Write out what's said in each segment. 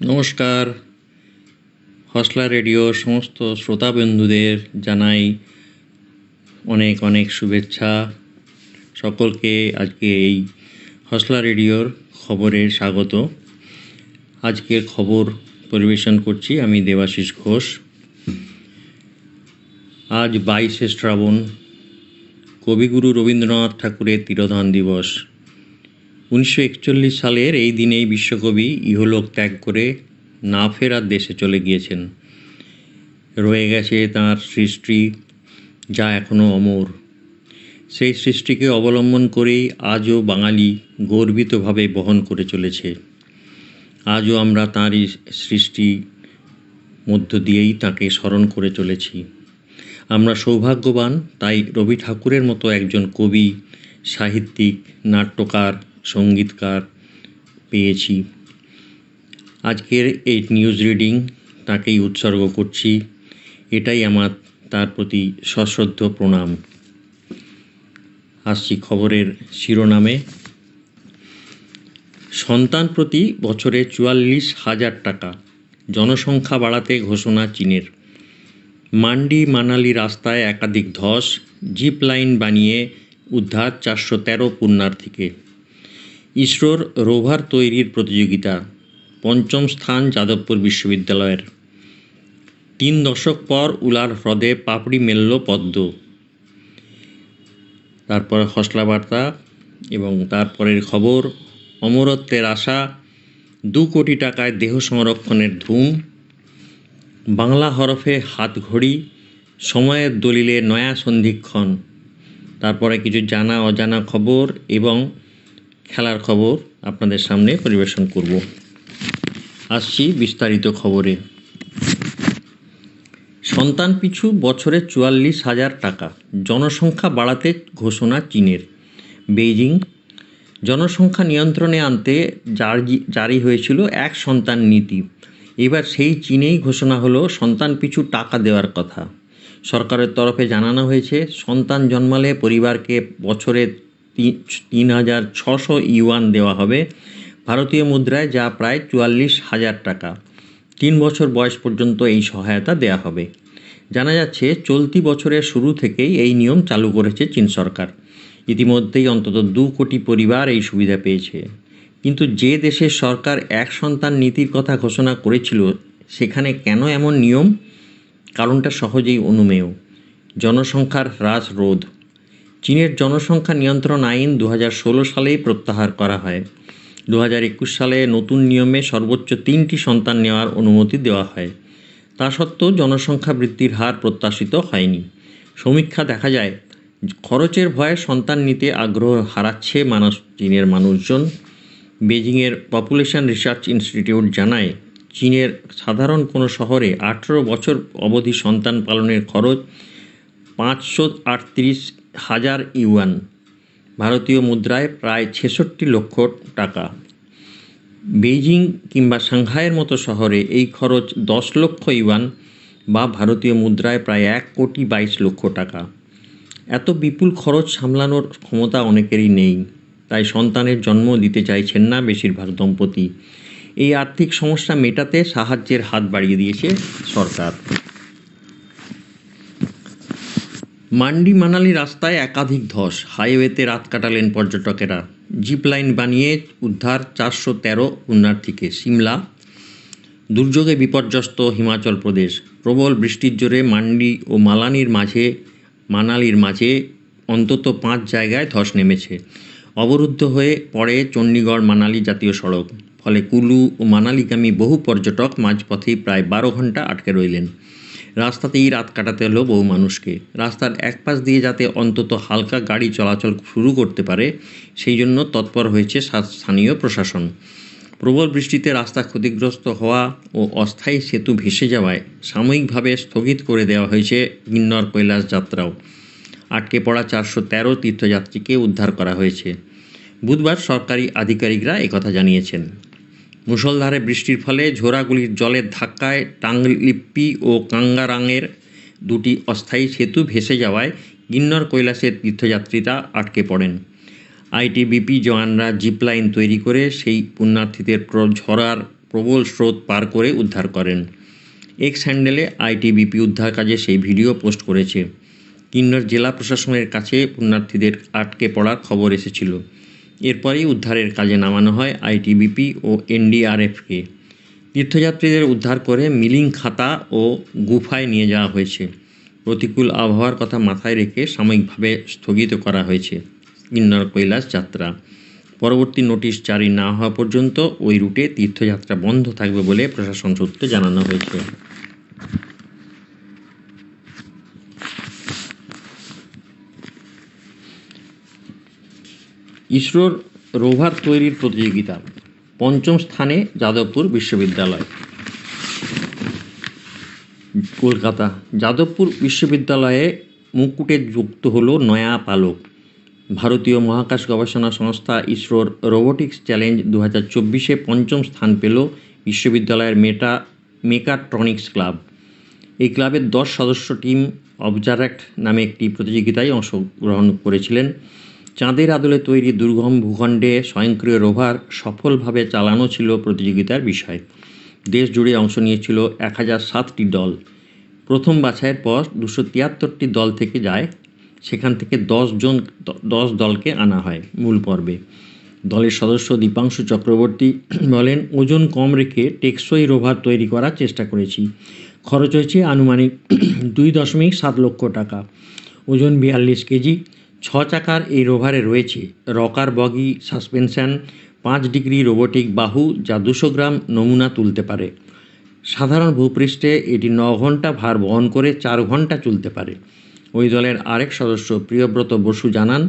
নমস্কার। হসলা রেডিওর সমস্ত শ্রোতাবন্ধুদের জানাই অনেক অনেক শুভেচ্ছা। সকলকে আজকে এই হসলা রেডিওর খবরে স্বাগত। আজকের খবর পরিবেশন করছি আমি দেবাশিস ঘোষ। আজ বাইশে শ্রাবণ কবিগুরু রবীন্দ্রনাথ ঠাকুরের তিরোধান দিবস। উনিশশো একচল্লিশ সালের এই দিনেই বিশ্বকবি ইহলোক ত্যাগ করে না ফেরার দেশে চলে গিয়েছেন। রয়ে গেছে তাঁর সৃষ্টি, যা এখনও অমর। সেই সৃষ্টিকে অবলম্বন করেই আজও বাঙালি গর্বিতভাবে বহন করে চলেছে। আজও আমরা তাঁরই সৃষ্টি মধ্য দিয়েই তাকে স্মরণ করে চলেছি। আমরা সৌভাগ্যবান, তাই রবি ঠাকুরের মতো একজন কবি, সাহিত্যিক, নাট্যকার সঙ্গীতকার পেয়েছি। আজকের এই নিউজ রিডিং তাকেই উৎসর্গ করছি। এটাই আমার তার প্রতি সশ্রদ্ধ প্রণাম। আসছি খবরের শিরোনামে। সন্তান প্রতি বছরে চুয়াল্লিশ হাজার টাকা, জনসংখ্যা বাড়াতে ঘোষণা চীনের। মান্ডি মানালি রাস্তায় একাধিক ধস, জিপ লাইন বানিয়ে উদ্ধার চারশো তেরো পুণ্যার্থীকে। ইসরোর রোভার তৈরির প্রতিযোগিতা, পঞ্চম স্থান যাদবপুর বিশ্ববিদ্যালয়ের। তিন দশক পর উলার হ্রদে পাপড়ি মেলল পদ্ম। তারপর হসলা বার্তা এবং তারপরের খবর, অমরত্বের আশা, দু কোটি টাকায় দেহ সংরক্ষণের ধুম, বাংলা হরফে হাতঘড়ি সময়ের দলিলে নয়া সন্ধিক্ষণ, তারপরে কিছু জানা অজানা খবর এবং খেলার খবর আপনাদের সামনে পরিবেশন করব। আসছি বিস্তারিত খবরে। সন্তান পিছু বছরে চুয়াল্লিশ হাজার টাকা, জনসংখ্যা বাড়াতে ঘোষণা চীনের। বেইজিং জনসংখ্যা নিয়ন্ত্রণে আনতে জারি হয়েছিল এক সন্তান নীতি। এবার সেই চীনেই ঘোষণা হলো সন্তান পিছু টাকা দেওয়ার কথা। সরকারের তরফে জানানো হয়েছে, সন্তান জন্মালে পরিবারকে বছরে তিন হাজার ছশো ইউয়ান দেওয়া হবে ভারতীয় মুদ্রায়, যা প্রায় চুয়াল্লিশ হাজার টাকা। তিন বছর বয়স পর্যন্ত এই সহায়তা দেয়া হবে। জানা যাচ্ছে, চলতি বছরের শুরু থেকেই এই নিয়ম চালু করেছে চীন সরকার। ইতিমধ্যেই অন্তত দু কোটি পরিবার এই সুবিধা পেয়েছে। কিন্তু যে দেশের সরকার এক সন্তান নীতির কথা ঘোষণা করেছিল, সেখানে কেন এমন নিয়ম? কারণটা সহজেই অনুমেয়। জনসংখ্যার হ্রাস রোধ। চীনের জনসংখ্যা নিয়ন্ত্রণ আইন দু হাজার ষোলো সালেই প্রত্যাহার করা হয়। দু হাজার একুশ সালে নতুন নিয়মে সর্বোচ্চ তিনটি সন্তান নেওয়ার অনুমতি দেওয়া হয়। তা সত্ত্বেও জনসংখ্যা বৃদ্ধির হার প্রত্যাশিত হয়নি। সমীক্ষা দেখা যায়, খরচের ভয়ে সন্তান নিতে আগ্রহ হারাচ্ছে মানুষ, চীনের মানুষজন। বেজিংয়ের পপুলেশন রিসার্চ ইনস্টিটিউট জানায়, চীনের সাধারণ কোনো শহরে আঠেরো বছর অবধি সন্তান পালনের খরচ পাঁচশো আটত্রিশ হাজার ইউয়ান। ভারতীয় মুদ্রায় প্রায় ছেষট্টি লক্ষ টাকা। বেইজিং কিংবা সাংহাইয়ের মতো শহরে এই খরচ দশ লক্ষ ইউয়ান বা ভারতীয় মুদ্রায় প্রায় এক কোটি বাইশ লক্ষ টাকা। এত বিপুল খরচ সামলানোর ক্ষমতা অনেকেরই নেই। তাই সন্তানের জন্ম দিতে চাইছেন না বেশিরভাগ দম্পতি। এই আর্থিক সমস্যা মেটাতে সাহায্যের হাত বাড়িয়ে দিয়েছে সরকার। মান্ডি মানালি রাস্তায় একাধিক ধস। হাইওয়েতে রাত কাটালেন পর্যটকেরা। জিপ লাইন বানিয়ে উদ্ধার চারশো তেরো পুণ্যার্থীকে। সিমলা, দুর্যোগে বিপর্যস্ত হিমাচল প্রদেশ। প্রবল বৃষ্টির জোরে মান্ডি ও মালানির মাঝে, মানালির মাঝে অন্তত পাঁচ জায়গায় ধস নেমেছে। অবরুদ্ধ হয়ে পড়ে চণ্ডীগড় মানালি জাতীয় সড়ক। ফলে কুলু ও মানালিগামী বহু পর্যটক মাঝপথেই প্রায় বারো ঘণ্টা আটকে রইলেন। রাস্তাতেই রাত কাটাতে হলো বহু মানুষকে। রাস্তার এক পাশ দিয়ে যাতে অন্তত হালকা গাড়ি চলাচল শুরু করতে পারে, সেই জন্য তৎপর হয়েছে স্থানীয় প্রশাসন। প্রবল বৃষ্টিতে রাস্তা ক্ষতিগ্রস্ত হওয়া ও অস্থায়ী সেতু ভেসে যাওয়ায় সাময়িকভাবে স্থগিত করে দেওয়া হয়েছে কিন্নর কৈলাস যাত্রাও। আটকে পড়া চারশো তেরো তীর্থযাত্রীকে উদ্ধার করা হয়েছে। বুধবার সরকারি আধিকারিকরা একথা জানিয়েছেন। মুষলধারে বৃষ্টির ফলে ঝোড়াগুলির জলের ধাক্কায় টাংলিপ্পি ও কাঙ্গারাঙের দুটি অস্থায়ী সেতু ভেসে যাওয়ায় গিন্নর কৈলাসের তীর্থযাত্রীরা আটকে পড়েন। আইটিবিপি জওয়ানরা জিপলাইন তৈরি করে সেই পুণ্যার্থীদের ঝরার প্রবল স্রোত পার করে উদ্ধার করেন। এক্স হ্যান্ডেলে আইটিবিপি উদ্ধার কাজে সেই ভিডিও পোস্ট করেছে। কিন্নর জেলা প্রশাসনের কাছে পুণ্যার্থীদের আটকে পড়ার খবর এসেছিল। এরপরেই উদ্ধারের কাজে নামানো হয় আইটিবিপি ও এনডিআরএফকে। তীর্থযাত্রীদের উদ্ধার করে মিলিং খাতা ও গুফায় নিয়ে যাওয়া হয়েছে। প্রতিকূল আবহাওয়ার কথা মাথায় রেখে সাময়িকভাবে স্থগিত করা হয়েছে কিন্নর কৈলাস যাত্রা। পরবর্তী নোটিশ জারি না হওয়া পর্যন্ত ওই রুটে তীর্থযাত্রা বন্ধ থাকবে বলে প্রশাসন সূত্রে জানানো হয়েছে। ইসরোর রোভার তৈরির প্রতিযোগিতা পঞ্চম স্থানে যাদবপুর বিশ্ববিদ্যালয়। কলকাতা, যাদবপুর বিশ্ববিদ্যালয়ে মুকুটে যুক্ত হলো নয়া পালক। ভারতীয় মহাকাশ গবেষণা সংস্থা ইসরোর রোবোটিক্স চ্যালেঞ্জ দু হাজার চব্বিশে পঞ্চম স্থান পেল বিশ্ববিদ্যালয়ের মেটা, মেকাট্রনিক্স ক্লাব। এই ক্লাবের দশ সদস্য টিম অবজারেক্ট নামে একটি প্রতিযোগিতায় অংশগ্রহণ করেছিলেন। চাঁদের আদলে তৈরি দুর্গম ভূখণ্ডে স্বয়ংক্রিয় রোভার সফলভাবে চালানো ছিল প্রতিযোগিতার বিষয়। দেশ জুড়ে অংশ নিয়েছিল এক হাজার সাতটি দল। প্রথম বাছাইয়ের পর দুশো তিয়াত্তরটি দল থেকে যায়, সেখান থেকে জন, দশ দলকে আনা হয় মূল পর্বে। দলের সদস্য দীপাংশু চক্রবর্তী বলেন, ওজন কম রেখে টেকসই রোভার তৈরি করার চেষ্টা করেছি। খরচ হয়েছে আনুমানিক দুই দশমিক সাত লক্ষ টাকা। ওজন বিয়াল্লিশ কেজি ছ চাকার এই রোভারে রয়েছে রকার বগি, সাসপেনশন, পাঁচ ডিগ্রি রোবোটিক বাহু যা দুশো গ্রাম নমুনা তুলতে পারে। সাধারণ ভূপৃষ্ঠে এটি ন ঘণ্টা ভার বহন করে চার ঘণ্টা চলতে পারে। ওই দলের আরেক সদস্য প্রিয়ব্রত বসু জানান,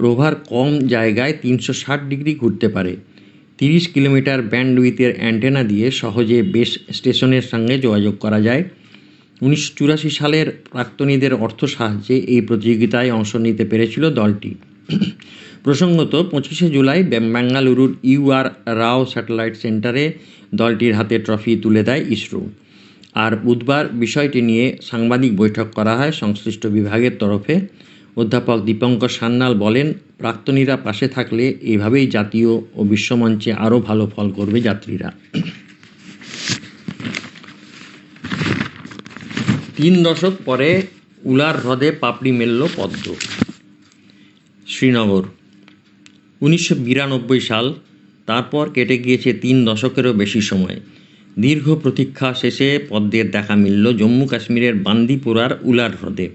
রোভার কম জায়গায় তিনশো ষাট ডিগ্রি ঘুরতে পারে। তিরিশ কিলোমিটার ব্যান্ডউইথের অ্যান্টেনা দিয়ে সহজে বেস স্টেশনের সঙ্গে যোগাযোগ করা যায়। উনিশশো চুরাশি সালের প্রাক্তনীদের অর্থ সাহায্যে এই প্রতিযোগিতায় অংশ নিতে পেরেছিল দলটি। প্রসঙ্গত, পঁচিশে জুলাই বেঙ্গালুরুর ইউআর রাও স্যাটেলাইট সেন্টারে দলটির হাতে ট্রফি তুলে দেয় ইসরো। আর বুধবার বিষয়টি নিয়ে সাংবাদিক বৈঠক করা হয় সংশ্লিষ্ট বিভাগের তরফে। অধ্যাপক দীপঙ্কর সান্যাল বলেন, প্রাক্তনীরা পাশে থাকলে এভাবেই জাতীয় ও বিশ্বমঞ্চে আরও ভালো ফল করবে যাত্রীরা। তিন দশক পরে উলার হ্রদে পাপড়ি মেলল পদ্ম। শ্রীনগর, উনিশশো বিরানব্বই সাল, তারপর কেটে গিয়েছে তিন দশকেরও বেশি সময়। দীর্ঘ প্রতীক্ষা শেষে পদ্মের দেখা মিলল জম্মু কাশ্মীরের বান্দিপুরার উলার হ্রদে।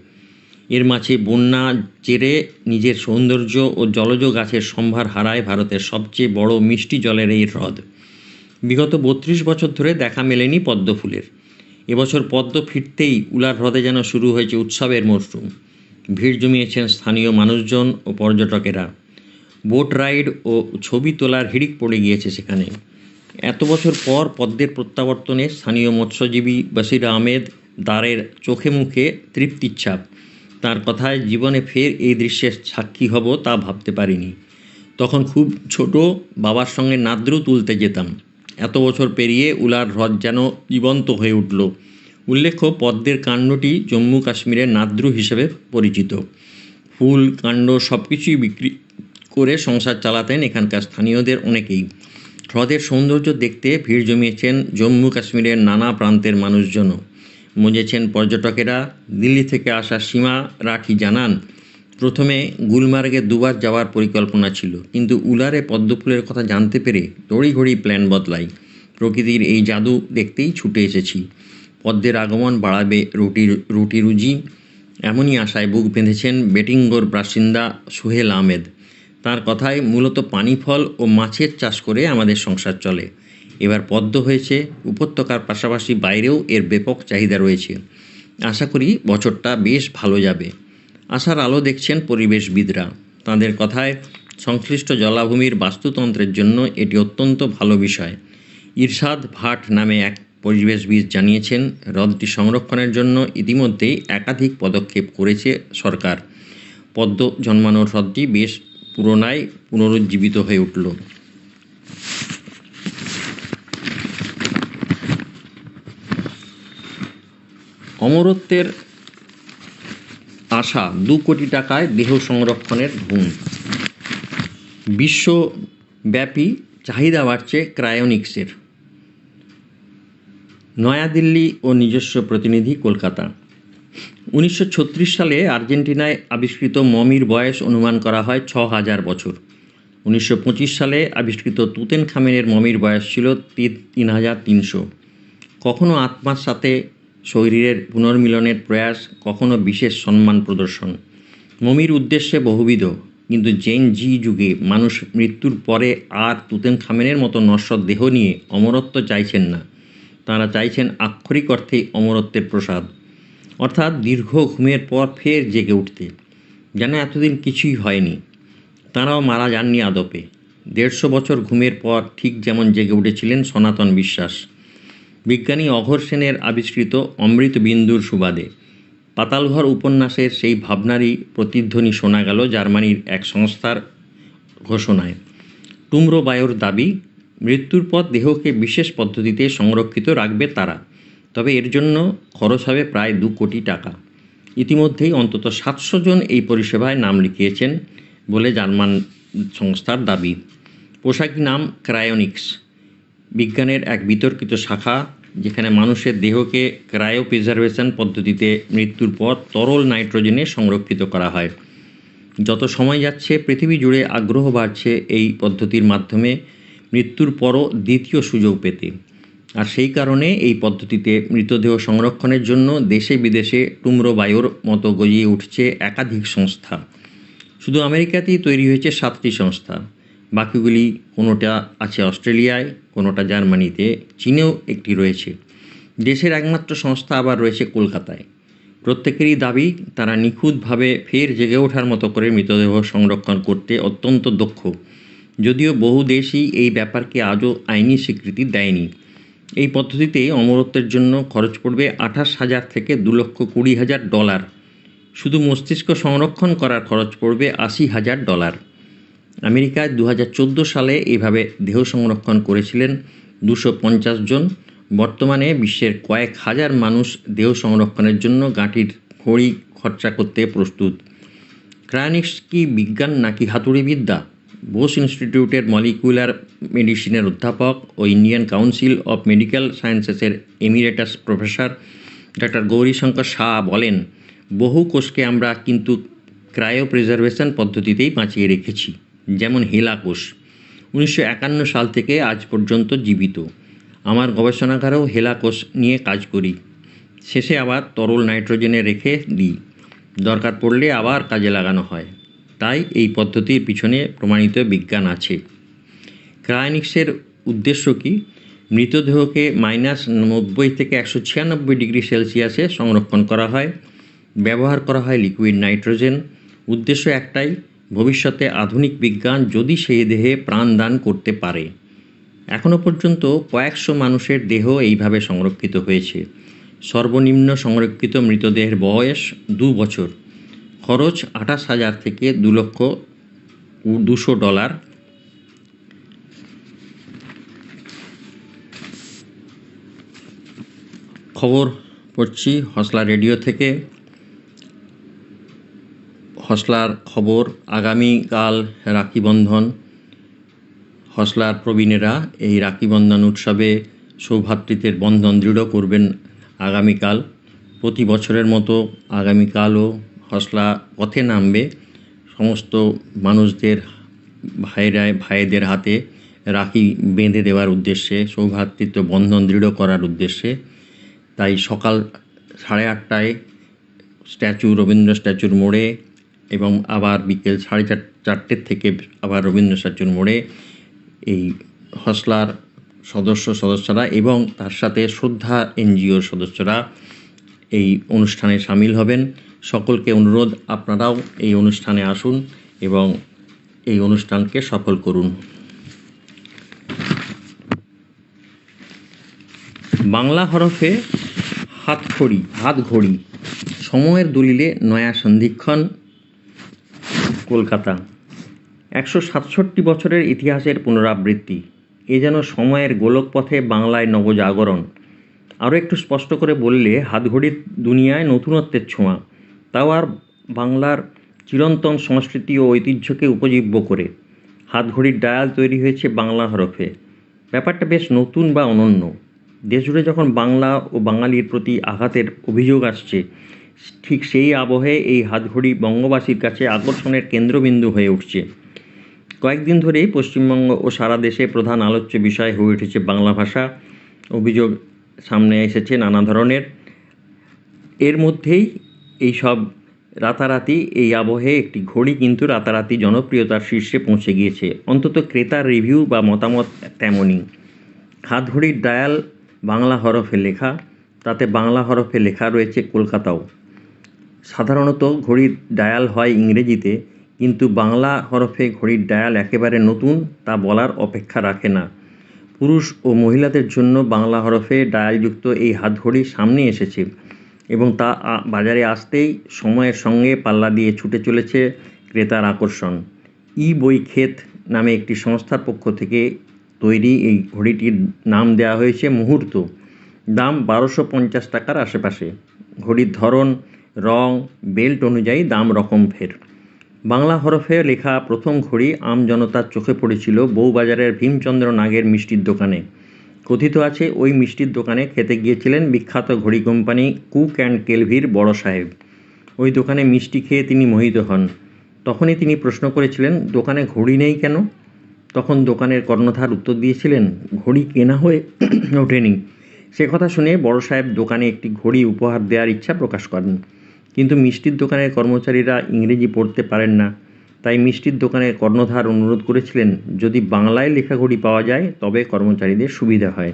এর মাঝে বন্যা জেরে নিজের সৌন্দর্য ও জলজ গাছের সম্ভার হারায় ভারতের সবচেয়ে বড় মিষ্টি জলের এই হ্রদ। বিগত বত্রিশ বছর ধরে দেখা মেলেনি পদ্ম ফুলের। এবছর পদ্ম ফিরতেই উলার হ্রদে যেন শুরু হয়েছে উৎসবের মরশুম। ভিড় জমিয়েছেন স্থানীয় মানুষজন ও পর্যটকেরা। বোট রাইড ও ছবি তোলার হিড়িক পড়ে গিয়েছে সেখানে। এত বছর পর পদ্মের প্রত্যাবর্তনে স্থানীয় মৎস্যজীবী বসির আহমেদ দ্বারের চোখে মুখে তৃপ্তির ছাপ। তার কথায় জীবনে ফের এই দৃশ্যের সাক্ষী হব তা ভাবতে পারিনি। তখন খুব ছোট বাবার সঙ্গে নাদ্রু তুলতে যেতাম। এত বছর পেরিয়ে উলার হ্রদ যেন জীবন্ত হয়ে উঠল। উল্লেখ্য, পদ্মের কাণ্ডটি জম্মু কাশ্মীরের নাদ্রু হিসেবে পরিচিত। ফুল, কাণ্ড সব কিছুই বিক্রি করে সংসার চালাতেন এখানকার স্থানীয়দের অনেকেই। হ্রদের সৌন্দর্য দেখতে ভিড় জমিয়েছেন জম্মু কাশ্মীরের নানা প্রান্তের মানুষজনও। মজেছেন পর্যটকেরা, দিল্লি থেকে আসা সীমা রাঠি জানান প্রথমে গুলমার্গে দুবার যাওয়ার পরিকল্পনা ছিল, কিন্তু উলারে পদ্মফুলের কথা জানতে পেরে তড়িঘড়ি প্ল্যান বদলাই। প্রকৃতির এই জাদু দেখতেই ছুটে এসেছি। পদ্মের আগমন বাড়াবে রুটি রুটি রুজি, এমনই আশায় বুক বেঁধেছেন বেটিঙ্গোর বাসিন্দা সুহেল আহমেদ। তার কথায় মূলত পানি ফল ও মাছের চাষ করে আমাদের সংসার চলে। এবার পদ্ম হয়েছে, উপত্যকার পাশাপাশি বাইরেও এর ব্যাপক চাহিদা রয়েছে। আশা করি বছরটা বেশ ভালো যাবে। আশার আলো দেখছেন পরিবেশবিদরা। তাদের কথায়, সংশ্লিষ্ট জলাভূমির বাস্তুতন্ত্রের জন্য এটি অত্যন্ত ভালো বিষয়। ইরশাদ ভাট নামে এক পরিবেশবিদ জানিয়েছেন, হ্রদটি সংরক্ষণের জন্য ইতিমধ্যেই একাধিক পদক্ষেপ করেছে সরকার। পদ্ম জন্মানোর হ্রদটি বেশ পুরোনায় পুনরুজ্জীবিত হয়ে উঠল। অমরত্বের আশা দু কোটি টাকায় দেহ সংরক্ষণের ধুম বিশ্বব্যাপী চাহিদা বাড়ছে ক্রায়োনিক্সের। নয়াদিল্লি ও নিজস্ব প্রতিনিধি কলকাতা। উনিশশো ছত্রিশ সালে আর্জেন্টিনায় আবিষ্কৃত মমির বয়স অনুমান করা হয় ছ হাজার বছর। উনিশশো পঁচিশ সালে আবিষ্কৃত তুতেন খামেনের মমির বয়স ছিল তিন হাজার তিনশো। কখনো আত্মার সাথে শরীরের পুনর্মিলনের প্রয়াস কখনো বিশেষ সম্মান প্রদর্শন। মমির উদ্দেশ্যে বহুবিধ, কিন্তু জেন জি যুগে মানুষ মৃত্যুর পরে আর তুতেন খামেনের মতো নশ্বর দেহ নিয়ে অমরত্ব চাইছেন না। তাঁরা চাইছেন আক্ষরিক অর্থেই অমরত্বের প্রসাদ। অর্থাৎ দীর্ঘ ঘুমের পর ফের জেগে উঠতে। যেন এতদিন কিছুই হয়নি। তাঁরাও মারা যাননি আদপে। দেড়শো বছর ঘুমের পর ঠিক যেমন জেগে উঠেছিলেন সনাতন বিশ্বাস। বিজ্ঞানী অঘর সেনের আবিষ্কৃত অমৃত বিন্দুর সুবাদে। পাতালঘর উপন্যাসের সেই ভাবনারই প্রতিধ্বনি শোনা গেল জার্মানির এক সংস্থার ঘোষণায়। টুমরো বায়ুর দাবি, মৃত্যুর পর দেহকে বিশেষ পদ্ধতিতে সংরক্ষিত রাখবে তারা, তবে এর জন্য খরচ হবে প্রায় দু কোটি টাকা। ইতিমধ্যেই অন্তত সাতশো জন এই পরিষেবায় নাম লিখিয়েছেন বলে জার্মান সংস্থার দাবি। পোশাকি নাম ক্রায়োনিক্স। বিজ্ঞানের এক বিতর্কিত শাখা, যেখানে মানুষের দেহকে ক্রায়ো প্রিজার্ভেশন পদ্ধতিতে মৃত্যুর পর তরল নাইট্রোজেনে সংরক্ষিত করা হয়। যত সময় যাচ্ছে, পৃথিবী জুড়ে আগ্রহ বাড়ছে এই পদ্ধতির মাধ্যমে মৃত্যুর পরও দ্বিতীয় সুযোগ পেতে। আর সেই কারণে এই পদ্ধতিতে মৃতদেহ সংরক্ষণের জন্য দেশে বিদেশে টুমরো বায়ুর মতো গজিয়ে উঠছে একাধিক সংস্থা। শুধু আমেরিকাতেই তৈরি হয়েছে সাতটি সংস্থা। বাকিগুলি কোনোটা আছে অস্ট্রেলিয়ায়, কোনোটা জার্মানিতে, চীনেও একটি রয়েছে। দেশের একমাত্র সংস্থা আবার রয়েছে কলকাতায়। প্রত্যেকেরই দাবি, তারা নিখুঁতভাবে ফের জেগে ওঠার মতো করে মৃতদেহ সংরক্ষণ করতে অত্যন্ত দক্ষ। যদিও বহু দেশই এই ব্যাপারকে আজও আইনি স্বীকৃতি দেয়নি। এই পদ্ধতিতে অমরত্বের জন্য খরচ পড়বে আঠাশ হাজার থেকে দু লক্ষ কুড়ি হাজার ডলার। শুধু মস্তিষ্ক সংরক্ষণ করার খরচ পড়বে আশি হাজার ডলার। আমেরিকায় দু হাজার চোদ্দ সালে এইভাবে দেহ সংরক্ষণ করেছিলেন দুশো জন। বর্তমানে বিশ্বের কয়েক হাজার মানুষ দেহ সংরক্ষণের জন্য গাঁটির খড়ি খরচা করতে প্রস্তুত। ক্রায়নিক্স কি বিজ্ঞান নাকি হাতুড়ি বিদ্যা বোস ইনস্টিটিউটের মলিকুলার মেডিসিনের অধ্যাপক ও Indian council of medical সায়েন্সেসের emeritus professor doctor Gourishankar Shah বলেন, বহু কোষকে আমরা কিন্তু ক্রায়ো প্রিজার্ভেশন পদ্ধতিতেই বাঁচিয়ে রেখেছি। যেমন হেলা কোষ উনিশশো একান্ন সাল থেকে আজ পর্যন্ত জীবিত। আমার গবেষণাগারেও হেলা কোষ নিয়ে কাজ করি। শেষে আবার তরল নাইট্রোজেনে রেখে দিই। দরকার পড়লে আবার কাজে লাগানো হয়। তাই এই পদ্ধতির পিছনে প্রমাণিত বিজ্ঞান আছে। ক্রায়নিক্সের উদ্দেশ্য কি? মৃতদেহকে মাইনাস নব্বই থেকে একশো ছিয়ানব্বই ডিগ্রি সেলসিয়াসে সংরক্ষণ করা হয়। ব্যবহার করা হয় লিকুইড নাইট্রোজেন। উদ্দেশ্য একটাই ভবিষ্যতে আধুনিক বিজ্ঞান যদি সেই দেহে প্রাণদান করতে পারে। এখনও পর্যন্ত কয়েকশো মানুষের দেহ এইভাবে সংরক্ষিত হয়েছে। সর্বনিম্ন সংরক্ষিত মৃতদেহের বয়স দু বছর। খরচ আঠাশ হাজার থেকে দু লক্ষ দুশো ডলার। খবর পড়ছি হসলা রেডিও থেকে। হসলার খবর আগামীকাল রাখি বন্ধন। হসলার প্রবীণেরা এই রাখি বন্ধন উৎসবে সৌভ্রাতৃত্বের বন্ধন দৃঢ় করবেন আগামীকাল। প্রতি বছরের মতো আগামীকালও হসলা পথে নামবে। সমস্ত মানুষদের ভাইরা ভাইদের হাতে রাখি বেঁধে দেওয়ার উদ্দেশ্যে সৌভ্রাতৃত্ব বন্ধন দৃঢ় করার উদ্দেশ্যে। তাই সকাল সাড়ে আটটায় স্ট্যাচু রবীন্দ্র স্ট্যাচুর মোড়ে এবং আবার বিকেল সাড়ে চার চারটের থেকে আবার রবীন্দ্র স্ট্যাচুর মোড়ে এই হসলার সদস্য সদস্যরা এবং তার সাথে শ্রদ্ধা এনজিওর সদস্যরা এই অনুষ্ঠানে সামিল হবেন। সকলকে অনুরোধ, আপনারাও এই অনুষ্ঠানে আসুন এবং এই অনুষ্ঠানকে সফল করুন। বাংলা হরফে হাতখড়ি হাত ঘড়ি সময়ের দলিলে নয়া সন্ধিক্ষণ কলকাতা। একশো সাতষট্টি বছরের ইতিহাসের পুনরাবৃত্তি। এ যেন সময়ের গোলকপথে বাংলায় নবজাগরণ। আরও একটু স্পষ্ট করে বললে, হাতঘড়ির দুনিয়ায় নতুনত্বের ছোঁয়া। তাও আর বাংলার চিরন্তন সংস্কৃতি ও ঐতিহ্যকে উপজীব্য করে। হাতঘড়ির ডায়াল তৈরি হয়েছে বাংলা হরফে। ব্যাপারটা বেশ নতুন বা অনন্য। দেশজুড়ে যখন বাংলা ও বাঙালির প্রতি আঘাতের অভিযোগ আসছে ঠিক সেই আবহে এই হাতঘড়ি বঙ্গবাসীর কাছে আকর্ষণের কেন্দ্রবিন্দু হয়ে উঠছে। কয়েকদিন ধরেই পশ্চিমবঙ্গ ও সারা দেশে প্রধান আলোচ্য বিষয় হয়ে উঠেছে বাংলা ভাষা। অভিযোগ সামনে এসেছে নানা ধরনের। এর মধ্যেই এই সব রাতারাতি এই আবহে একটি ঘড়ি কিন্তু রাতারাতি জনপ্রিয়তার শীর্ষে পৌঁছে গিয়েছে। অন্তত ক্রেতার রিভিউ বা মতামত তেমনই। হাতঘড়ির ডায়াল বাংলা হরফে লেখা, তাতে বাংলা হরফে লেখা রয়েছে কলকাতাও। সাধারণত ঘড়ির ডায়াল হয় ইংরেজিতে, কিন্তু বাংলা হরফে ঘড়ির ডায়াল একেবারে নতুন তা বলার অপেক্ষা রাখে না। পুরুষ ও মহিলাদের জন্য বাংলা হরফে ডায়ালযুক্ত এই হাতঘড়ি সামনে এসেছে এবং তা বাজারে আসতেই সময়ের সঙ্গে পাল্লা দিয়ে ছুটে চলেছে ক্রেতার আকর্ষণ। ই বই ক্ষেত নামে একটি সংস্থার পক্ষ থেকে তৈরি এই ঘড়িটির নাম দেওয়া হয়েছে মুহূর্ত। দাম বারোশো পঞ্চাশ টাকার আশেপাশে। ঘড়ির ধরন রং, বেল্ট অনুযায়ী দাম রকম ফের। বাংলা হরফে লেখা প্রথম ঘড়ি আম জনতার চোখে পড়েছিল বউবাজারের ভীমচন্দ্র নাগের মিষ্টির দোকানে। কথিত আছে, ওই মিষ্টির দোকানে খেতে গিয়েছিলেন বিখ্যাত ঘড়ি কোম্পানি কুক অ্যান্ড কেলভির বড় সাহেব। ওই দোকানে মিষ্টি খেয়ে তিনি মোহিত হন। তখনই তিনি প্রশ্ন করেছিলেন, দোকানে ঘড়ি নেই কেন? তখন দোকানের কর্ণধার উত্তর দিয়েছিলেন, ঘড়ি কেনা হয়ে ওঠেনি। সে কথা শুনে বড় সাহেব দোকানে একটি ঘড়ি উপহার দেওয়ার ইচ্ছা প্রকাশ করেন। কিন্তু মিষ্টির দোকানের কর্মচারীরা ইংরেজি পড়তে পারেন না। তাই মিষ্টির দোকানের কর্ণধার অনুরোধ করেছিলেন, যদি বাংলায় লেখা ঘড়ি পাওয়া যায়, তবে কর্মচারীদের সুবিধা হয়।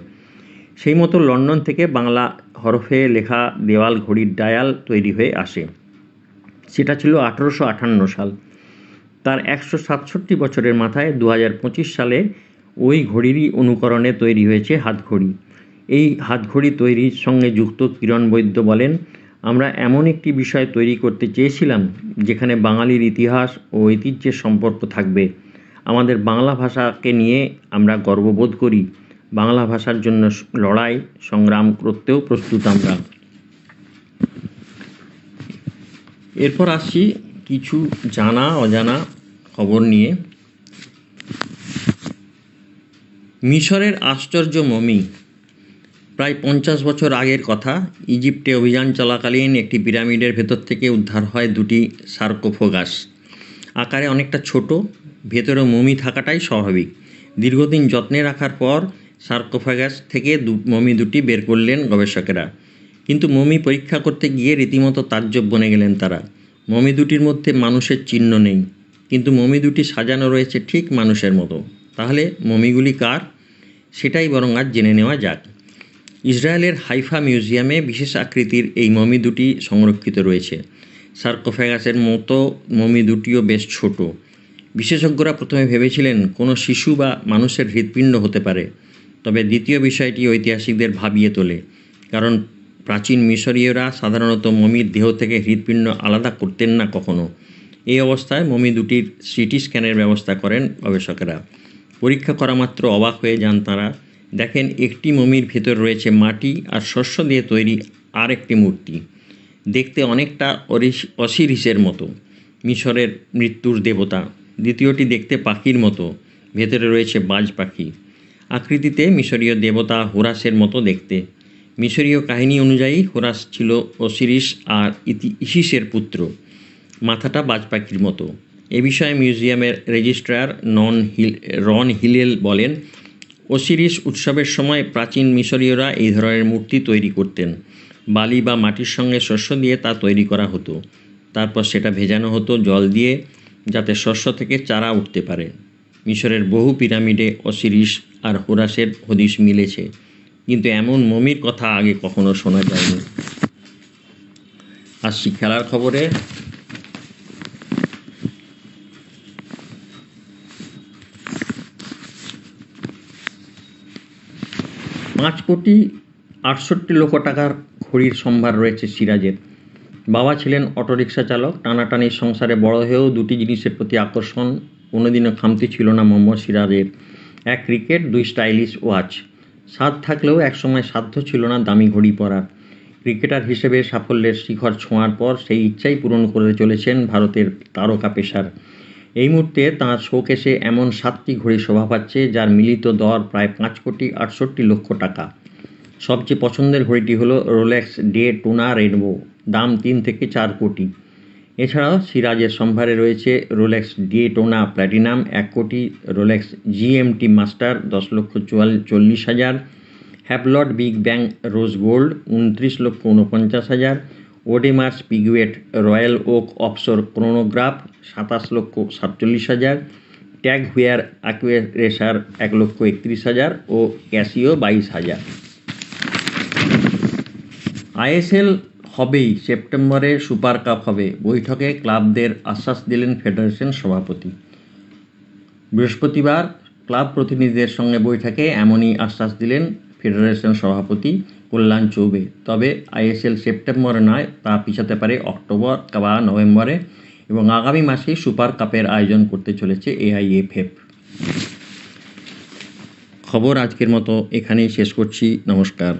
সেই মতো লন্ডন থেকে বাংলা হরফে লেখা দেওয়াল ঘড়ির ডায়াল তৈরি হয়ে আসে। সেটা ছিল আঠারোশো আটান্ন সাল। তার একশো সাতষট্টি বছরের মাথায় দু হাজার পঁচিশ সালে ওই ঘড়িরই অনুকরণে তৈরি হয়েছে হাতঘড়ি। এই হাতঘড়ি তৈরির সঙ্গে যুক্ত কিরণ বৈদ্য বলেন আমরা এমন একটি বিষয় তৈরি করতে চেয়েছিলাম, যেখানে বাঙালির ইতিহাস ও ঐতিহ্যের সম্পর্ক থাকবে। আমাদের বাংলা ভাষাকে নিয়ে আমরা গর্ববোধ করি। বাংলা ভাষার জন্য লড়াই, সংগ্রাম করতেও প্রস্তুত আমরা। এরপর আসছি কিছু জানা, অজানা খবর নিয়ে। মিশরের আশ্চর্য মমি প্রায় পঞ্চাশ বছর আগের কথা, ইজিপ্টে অভিযান চলাকালীন একটি পিরামিডের ভেতর থেকে উদ্ধার হয় দুটি সার্কোফোগাস। আকারে অনেকটা ছোট, ভেতরে মমি থাকাটাই স্বাভাবিক। দীর্ঘদিন যত্নে রাখার পর সার্কোফাগাস থেকে দু, মমি দুটি বের করলেন গবেষকেরা। কিন্তু মমি পরীক্ষা করতে গিয়ে রীতিমতো তাজ্জব বনে গেলেন তারা। মমি দুটির মধ্যে মানুষের চিহ্ন নেই, কিন্তু মমি দুটি সাজানো রয়েছে ঠিক মানুষের মতো। তাহলে মমিগুলি কার? সেটাই বরং আজ জেনে নেওয়া যাক। ইসরায়েলের হাইফা মিউজিয়ামে বিশেষ আকৃতির এই মমি দুটি সংরক্ষিত রয়েছে। সার্কোফ্যাগাসের মতো মমি দুটিও বেশ ছোট। বিশেষজ্ঞরা প্রথমে ভেবেছিলেন কোনো শিশু বা মানুষের হৃৎপিণ্ড হতে পারে। তবে দ্বিতীয় বিষয়টি ঐতিহাসিকদের ভাবিয়ে তোলে। কারণ প্রাচীন মিশরীয়রা সাধারণত মমির দেহ থেকে হৃৎপিণ্ড আলাদা করতেন না কখনো। এই অবস্থায় মমি দুটির সিটি স্ক্যানের ব্যবস্থা করেন গবেষকেরা। পরীক্ষা করা মাত্র অবাক হয়ে যান তারা। দেখেন একটি মমির ভেতর রয়েছে মাটি আর শস্য দিয়ে তৈরি আর একটি মূর্তি। দেখতে অনেকটা অসিরিসের মতো। মিশরের মৃত্যুর দেবতা। দ্বিতীয়টি দেখতে পাখির মতো। ভেতরে রয়েছে বাজ পাখি। আকৃতিতে মিশরীয় দেবতা হোরাসের মতো দেখতে। মিশরীয় কাহিনী অনুযায়ী হোরাস ছিল অসিরিস আর ইতি ইসিসের পুত্র। মাথাটা বাজ পাখির মতো। এ বিষয়ে মিউজিয়ামের রেজিস্ট্রার নন হিল, রন হিলেল বলেন ওসিরিস উৎসবের সময় প্রাচীন মিশরীয়রা এই ধরনের মূর্তি তৈরি করতেন। বালি বা মাটির সঙ্গে শস্য দিয়ে তা তৈরি করা হতো। তারপর সেটা ভেজানো হতো জল দিয়ে, যাতে শস্য থেকে চারা উঠতে পারে। মিশরের বহু পিরামিডে অসিরিস আর হোরাসের হদিশ মিলেছে। কিন্তু এমন মমির কথা আগে কখনো শোনা যায়নি। আসছি খেলার খবরে। পাঁচ কোটি আটষট্টি লক্ষ টাকার ঘড়ির সম্ভার রয়েছে সিরাজের। বাবা ছিলেন অটোরিকশা চালক টানাটানির সংসারে বড় হয়েও দুটি জিনিসের প্রতি আকর্ষণ কোনোদিনও খামতি ছিল না মোহাম্মদ সিরাজের। এক ক্রিকেট, দুই স্টাইলিশ ওয়াচ। স্বাদ থাকলেও একসময় সাধ্য ছিল না দামি ঘড়ি পরার। ক্রিকেটার হিসেবে সাফল্যের শিখর ছোঁয়ার পর সেই ইচ্ছাই পূরণ করে চলেছেন ভারতের তারকা পেশার এই মুহূর্তে তাঁর শোকেসে এমন সাতটি ঘড়ি শোভা পাচ্ছে, যার মিলিত দর প্রায় পাঁচ কোটি আটষট্টি লক্ষ টাকা। সবচেয়ে পছন্দের ঘড়িটি হলো রোলেক্স ডে টোনা রেনবো দাম তিন থেকে চার কোটি। এছাড়াও সিরাজের সম্ভারে রয়েছে রোলেক্স ডে টোনা প্ল্যাটিনাম এক কোটি, রোলেক্স জিএমটি মাস্টার, দশ লক্ষ চুয়াল, চল্লিশ হাজার হ্যাভলট বিগ ব্যাং রোজ গোল্ড, উনত্রিশ লক্ষ উনপঞ্চাশ হাজার, Audemars Piguet Royal Oak offshore chronograph সাতাশ লক্ষ সাতচল্লিশ হাজার ট্যাগ হুয়ার অ্যাকুয়ারেসার এক লক্ষ একত্রিশ হাজার ও ক্যাসিও বাইশ হাজার। আইএসএল হবেই সেপ্টেম্বরে সুপার কাপ হবে। বৈঠকে ক্লাবদের আশ্বাস দিলেন ফেডারেশন সভাপতি। বৃহস্পতিবার ক্লাব প্রতিনিধিদের সঙ্গে বৈঠকে এমনই আশ্বাস দিলেন ফেডারেশন সভাপতি কল্যাণ চৌবে। তবে আইএসএল সেপ্টেম্বরে নয়, তা পিছাতে পারে অক্টোবর বা নভেম্বরে। এবং আগামী মাসেই সুপার কাপের আয়োজন করতে চলেছে এআইএফএফ। খবর আজকের মতো এখানেই শেষ করছি। নমস্কার।